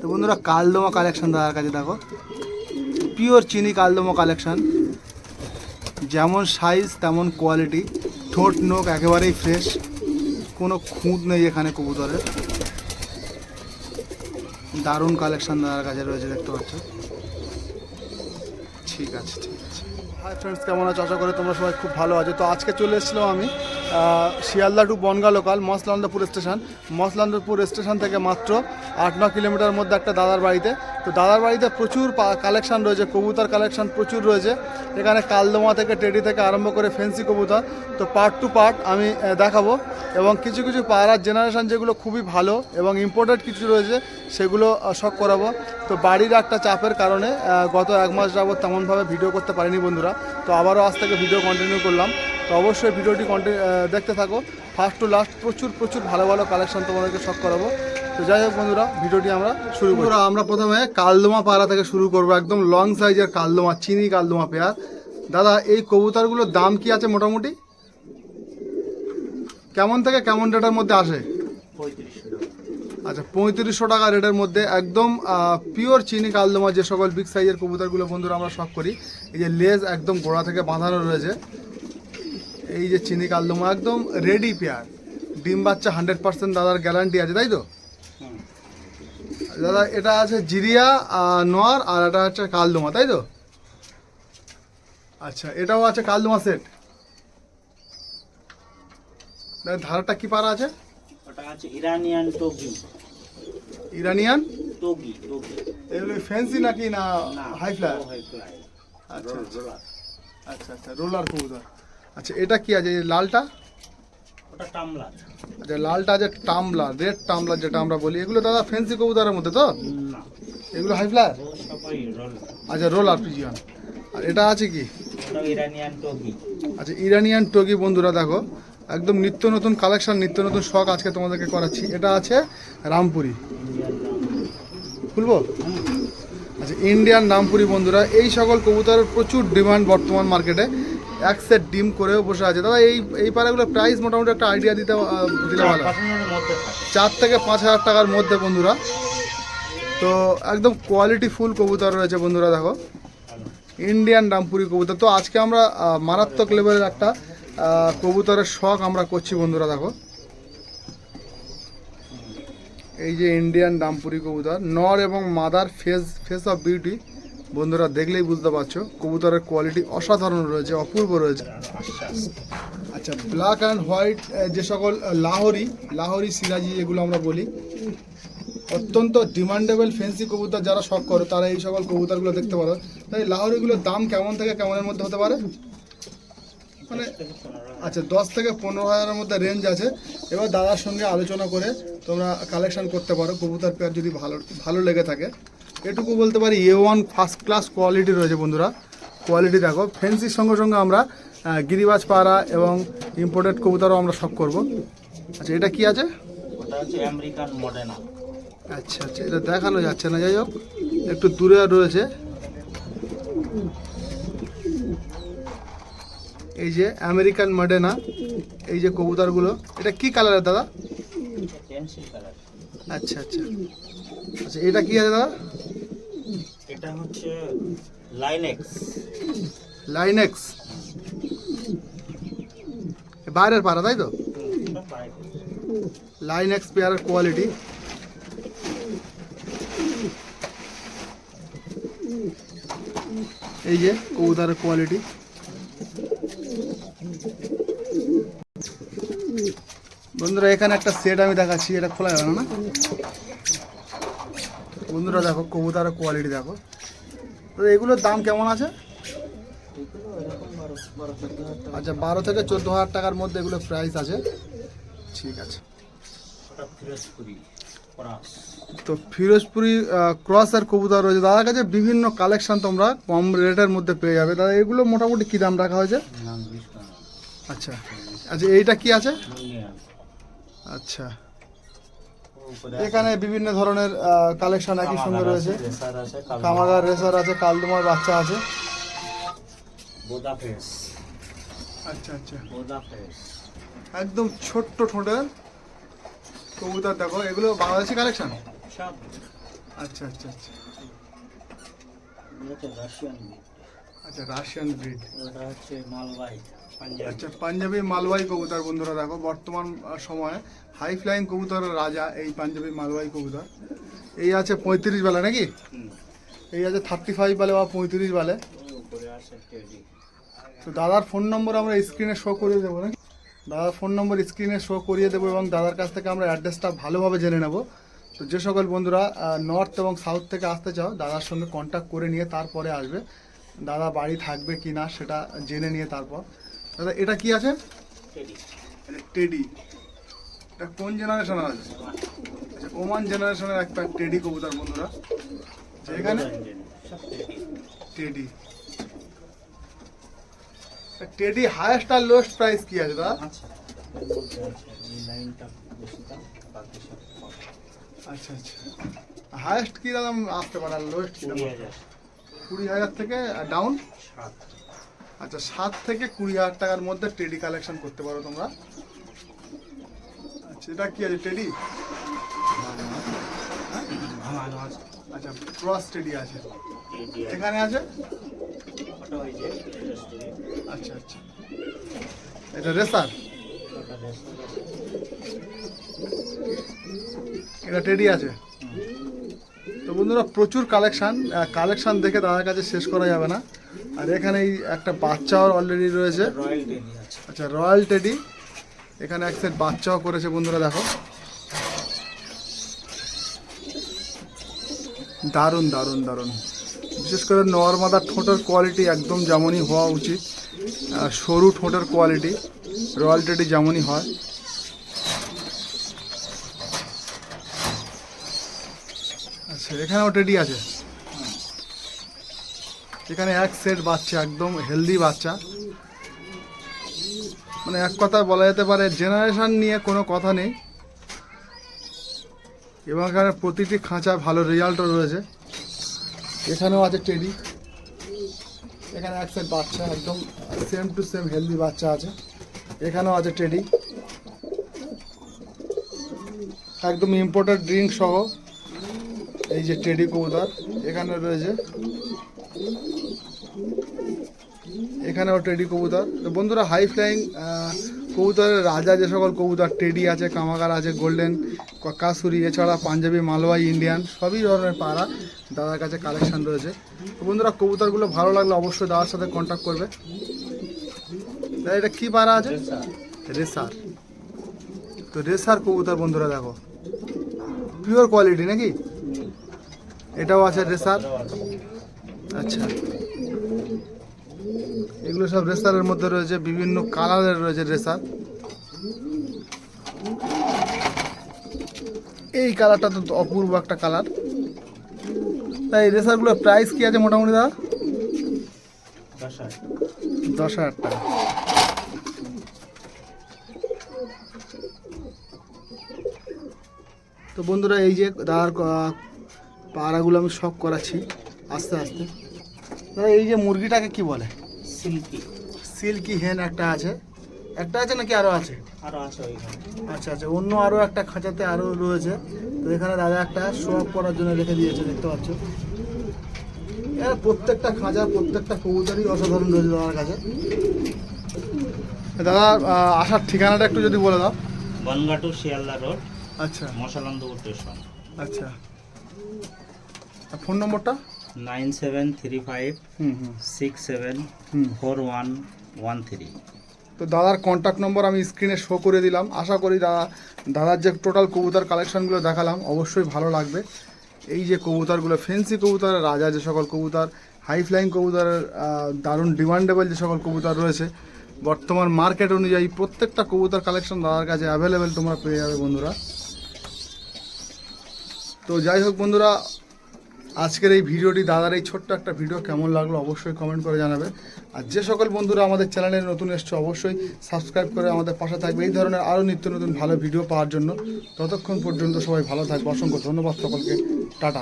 তো বন্ধুরা, কালদমা কালেকশন দাদার কাছে দেখো। পিওর চিনি কালদমা কালেকশন যেমন সাইজ তেমন কোয়ালিটি ঠোঁট নোক একেবারেই ফ্রেশ কোনো খুঁত নেই এখানে কবুতরের। দারুণ কালেকশন দাদার কাছে রয়েছে, দেখতে পাচ্ছ? ঠিক আছে ঠিক আছে। হাই ফ্রেন্ডস কেমন আছো? আশা করি তোমরা সবাই খুব ভালো আছো। তো আজকে চলে এসেছিলাম আমি Sealdah to Bangaon local Machhlandapur station Machhlandapur station থেকে মাত্র আট ন কিলোমিটার মধ্যে একটা দাদার বাড়িতে। তো দাদার বাড়িতে প্রচুর কালেকশন রয়েছে, কবুতর কালেকশন প্রচুর রয়েছে। এখানে কালদমা থেকে, টেডি থেকে আরম্ভ করে ফেন্সি কবুতর। তো পার্ট টু পার্ট আমি দেখাবো। এবং কিছু কিছু পাড়ার জেনারেশন যেগুলো খুবই ভালো এবং ইম্পোর্টেড কিছু রয়েছে, সেগুলো শখ করাবো। তো বাড়ির একটা চাপের কারণে গত এক মাস যাবত তেমনভাবে ভিডিও করতে পারিনি বন্ধুরা। তো আবারও আজ থেকে ভিডিও কন্টিনিউ করলাম। তো অবশ্যই ভিডিওটি কন্টিনিউ দেখতে থাকো। ফার্স্ট টু লাস্ট প্রচুর প্রচুর ভালো ভালো কালেকশন তোমাদেরকে শখ করাবো। তো যাই হোক বন্ধুরা ভিডিওটি আমরা শুরু করি। আমরা প্রথমে কালদমা পাড়া থেকে শুরু করব একদম লং সাইজের কালদমা চিনি কালদমা পেয়ার। দাদা এই কবুতরগুলোর দাম কি আছে মোটামুটি? কেমন থেকে কেমন রেটের মধ্যে আসে? আচ্ছা পঁয়ত্রিশশো টাকা রেটের মধ্যে একদম পিওর চিনি কালদমা যে সকল বিগ সাইজের কবুতরগুলো বন্ধুরা আমরা শখ করি, এই যে লেজ একদম গোড়া থেকে বাঁধানো রয়েছে, এই যে চিনি কালদমা একদম রেডি পেয়ার ডিম বাচ্চা হান্ড্রেড পার্সেন্ট দাদার গ্যারান্টি আছে, তাই তো? দাদা, এটা আছে জিরিয়া নর আর এটা হচ্ছে কালদমা, তাই তো? আচ্ছা এটাও আছে কালদমা সেট ধারটা কি পারা আছে? ওটা আছে ইরানিয়ান টগি। ইরানিয়ান? টগি টগি। এগুলো ফ্যান্সি নাকি না হাই ফ্লাই আচ্ছা আচ্ছা। আচ্ছা আচ্ছা রোলার কবুতর। আচ্ছা এটা কি আছে লালটা? ওটা টামলার আচ্ছা লালটা আছে টামলার রেড টামলার যেটা আমরা বলি এগুলো দাদা ফ্যান্সি কবুতরের মধ্যে তো? এগুলো হাই রোল আচ্ছা রোলার পিজিয়ন আর এটা আছে কি? ইরানিয়ান টগি। আচ্ছা ইরানিয়ান টগি বন্ধুরা দেখো একদম নিত্য নতুন কালেকশন নিত্য নতুন শখ আজকে তোমাদেরকে করাচ্ছি। এটা আছে রামপুরি। খুলবো? আচ্ছা ইন্ডিয়ান রামপুরি বন্ধুরা, এই সকল কবুতরের প্রচুর ডিমান্ড বর্তমান মার্কেটে এক সেট ডিম করেও বসে আছে। দাদা, এই এই পাড়াগুলোর প্রাইস মোটামুটি একটা আইডিয়া দিতে দিলে ভালো চার থেকে পাঁচ হাজার টাকার মধ্যে বন্ধুরা। তো একদম কোয়ালিটি ফুল কবুতর রয়েছে বন্ধুরা, দেখো। ইন্ডিয়ান রামপুরি কবুতর। তো আজকে আমরা মারাত্মক লেভেলের একটা কবুতরের শখ আমরা করছি বন্ধুরা দেখো। এই যে ইন্ডিয়ান রামপুরি কবুতর, নর এবং mother face face of beauty বন্ধুরা দেখলেই বুঝতে পারছ, কবুতরের কোয়ালিটি অসাধারণ রয়েছে, অপূর্ব রয়েছে। আচ্ছা ব্ল্যাক অ্যান্ড হোয়াইট যে সকল লাহোরি লাহোরি, সিরাজি যেগুলো আমরা বলি, অত্যন্ত ডিমান্ডেবল ফেন্সি কবুতর যারা শখ করে, তারা এই সকল কবুতরগুলো দেখতে পারো। তাই লাহোরিগুলোর দাম কেমন থেকে কেমনের মধ্যে হতে পারে? মানে আচ্ছা দশ থেকে পনেরো হাজারের মধ্যে রেঞ্জ আছে। এবার দাদার সঙ্গে আলোচনা করে তোমরা কালেকশন করতে পারো। কবুতর পেয়ার যদি ভালো ভালো লেগে থাকে। এটুকু বলতে পারি A one first class quality রয়েছে বন্ধুরা। কোয়ালিটি দেখো। ফেন্সির সঙ্গে সঙ্গে আমরা গিরিবাজ পাড়া এবং ইম্পোর্টেড কবুতরও আমরা শখ করব। আচ্ছা এটা কি আছে? আচ্ছা আচ্ছা এটা দেখানো যাচ্ছে না। যাই হোক একটু দূরে রয়েছে। এই যে আমেরিকান মডেনা এই যে কবুতরগুলো এটা কি কালারের দাদা? আচ্ছা আচ্ছা। আচ্ছা এটা কি আছে দাদা? এটা হচ্ছে লাইনেক্স লাইনেক্স বাইরের পাড়া তাই তো? লাইনেক্স পেয়ারের কোয়ালিটি এই যে কবুতরের কোয়ালিটি বন্ধুরা এখানে একটা সেট আমি দেখাচ্ছি এটা খোলা যাবে না? বন্ধুরা দেখো কবুতরের কোয়ালিটি দেখো। তো এগুলোর দাম কেমন আছে? আচ্ছা বারো থেকে চোদ্দ হাজার টাকার মধ্যে এগুলো প্রাইস আছে। ঠিক আছে। তো ফিরোজপুরি ক্রস আর কবুতর রয়েছে। দাদার কাছে বিভিন্ন কালেকশন তোমরা কম রেটের মধ্যে পেয়ে যাবে। দাদা এগুলো মোটামুটি কী দাম রাখা হয়েছে? আচ্ছা। আচ্ছা এইটা কি আছে? আচ্ছা। এখানে বিভিন্ন ধরনের কালেকশন একই সঙ্গে রয়েছে। কামাগার রেসার আছে কালদুমার বাচ্চা আছে। আচ্ছা আচ্ছা। একদম ছোট্ট ঠোঁটের কবুতর দেখো। এগুলো বাংলাদেশি কালেকশন আচ্ছা আচ্ছা আচ্ছা। Russian meat। আচ্ছা রাশিয়ান ব্রিড ওটা হচ্ছে মালবাই পাঞ্জাবি আচ্ছা পাঞ্জাবি মালওয়াই কবুতর বন্ধুরা দেখো বর্তমান সময়ে হাই ফ্লাইং কবুতর রাজা এই পাঞ্জাবি মালওয়াই কবুতর। এই আছে পঁয়ত্রিশ বেলা নাকি? এই আছে থার্টি ফাইভ বেলে বা পঁয়ত্রিশ বেলে। তো দাদার ফোন নম্বর আমরা স্ক্রিনে শো করিয়ে দেবো নাকি? দাদার ফোন নম্বর স্ক্রিনে শো করিয়ে দেবো এবং দাদার কাছ থেকে আমরা অ্যাড্রেসটা ভালোভাবে জেনে নেব। তো যে সকল বন্ধুরা নর্থ এবং সাউথ থেকে আসতে চাও দাদার সঙ্গে কন্ট্যাক্ট করে নিয়ে তারপরে আসবে। দাদা বাড়ি থাকবে কি না সেটা জেনে নিয়ে তারপর। দাদা এটা কি আছে? টেডি। এটা কোন জেনারেশনের আছে? আচ্ছা ওমান জেনারেশনের একটা টেডি কবুতর বন্ধুরা। এখানে? টেডি। টেডি। হায়েস্ট আর লোয়েস্ট প্রাইস কি আছে দাদা আচ্ছা। আচ্ছা আচ্ছা। হায়েস্ট কি দাম আসতে পারে আর লোয়েস্ট কি কুড়ি হাজার। কুড়ি হাজার থেকে ডাউন সাত। আচ্ছা সাত থেকে কুড়ি হাজার টাকার মধ্যে টেডি কালেকশন করতে পারো তোমরা। আচ্ছা এটা কি আছে, টেডি? আচ্ছা ক্রস টেডি আছে। এখানে আছে? আচ্ছা আচ্ছা। এটা রেসার? এটা টেডি আছে। তো বন্ধুরা, প্রচুর কালেকশান কালেকশান দেখে দাদার কাছে শেষ করা যাবে না। আর এখানে একটা বাচ্চাও অলরেডি রয়েছে। আচ্ছা রয়্যাল টেডি। এখানে এক সেট বাচ্চাও করেছে বন্ধুরা, দেখো। দারুণ দারুণ দারুণ। বিশেষ করে নর্মাদার ঠোঁটের কোয়ালিটি একদম যেমনই হওয়া উচিত সরু ঠোঁটের কোয়ালিটি রয়্যাল টেডি যেমনই হয়। আচ্ছা এখানেও টেডি আছে। এখানে এক সেট বাচ্চা, একদম হেলদি বাচ্চা। মানে এক কথায় বলা যেতে পারে জেনারেশন নিয়ে কোনো কথা নেই। এবং এখানে প্রতিটি খাঁচা ভালো রেজাল্টও রয়েছে। এখানেও আছে টেডি এখানে এক সেট বাচ্চা, একদম সেম টু সেম হেলদি বাচ্চা আছে। এখানেও আছে টেডি একদম ইম্পোর্টেড ড্রিঙ্ক সহ এই যে টেডি কবুতর এখানে রয়েছে। এখানেও টেডি কবুতর। তো বন্ধুরা হাই ফ্লাইং কবুতরের রাজা যে সকল কবুতর, টেডি আছে কামাকার আছে গোল্ডেন কাসুরি, এছাড়া পাঞ্জাবি, মালওয়াই ইন্ডিয়ান সবই ধরনের পাড়া দাদার কাছে কালেকশন রয়েছে। তো বন্ধুরা, কবুতরগুলো ভালো লাগলে অবশ্যই দাদার সাথে কন্ট্যাক্ট করবে। দাদা, এটা কী পাড়া আছে? রেসার। তো রেসার কবুতর বন্ধুরা, দেখো। পিওর কোয়ালিটি নাকি? এটাও আছে রেসার। আচ্ছা। এগুলো সব রেসারের মধ্যে রয়েছে, বিভিন্ন কালারের রয়েছে রেসার এই কালারটা তো অপূর্ব একটা কালার। তাই রেসারগুলোর প্রাইস কি আছে মোটামুটি দাদা? দশ হাজার টাকা। তো বন্ধুরা, এই যে দাদার পাড়াগুলো আমি সব করাচ্ছি আস্তে আস্তে। এই যে মুরগিটাকে কি বলে? সিল্কি। সিল্কি হেন একটা আছে। একটা আছে নাকি আরও আছে? আরও আছে ওইখানে। আচ্ছা আচ্ছা অন্য আরও একটা খাঁচাতে আরও রয়েছে। তো এখানে দাদা একটা শো অফ করার জন্য রেখে দিয়েছে দেখতে পাচ্ছ। এর প্রত্যেকটা খাঁচা প্রত্যেকটা কবুতরই অসাধারণ রয়েছে দাদার কাছে। দাদা আসার ঠিকানাটা একটু যদি বলে দাও। বনগাটু শিয়ালদা রোড আচ্ছা। মশালন্দপুর স্টেশন আচ্ছা। ফোন নম্বরটা? Nine seven three five hmm hmm. Six seven hmm. Four one one three. তো দাদার কন্ট্যাক্ট নম্বর আমি স্ক্রিনে শো করে দিলাম। আশা করি দাদা দাদার যে টোটাল কবুতর কালেকশনগুলো দেখালাম অবশ্যই ভালো লাগবে। এই যে কবুতরগুলো ফেন্সি কবুতরের রাজা যে সকল কবুতর হাই ফ্লাইং কবুতরের দারুণ ডিমান্ডেবল যে সকল কবুতর রয়েছে বর্তমান মার্কেট অনুযায়ী প্রত্যেকটা কবুতর কালেকশন দাদার কাছে অ্যাভেলেবেল তোমরা পেয়ে যাবে বন্ধুরা। তো যাই হোক বন্ধুরা আজকের এই ভিডিওটি, দাদার এই ছোট্ট একটা ভিডিও কেমন লাগল অবশ্যই কমেন্ট করে জানাবে। আর যে সকল বন্ধুরা আমাদের চ্যানেলে নতুন এসছে, অবশ্যই সাবস্ক্রাইব করে আমাদের পাশে থাকবে। এই ধরনের আরও নিত্য নতুন ভালো ভিডিও পাওয়ার জন্য। ততক্ষণ পর্যন্ত সবাই ভালো থাকবে। অসংখ্য ধন্যবাদ সকলকে। টাটা।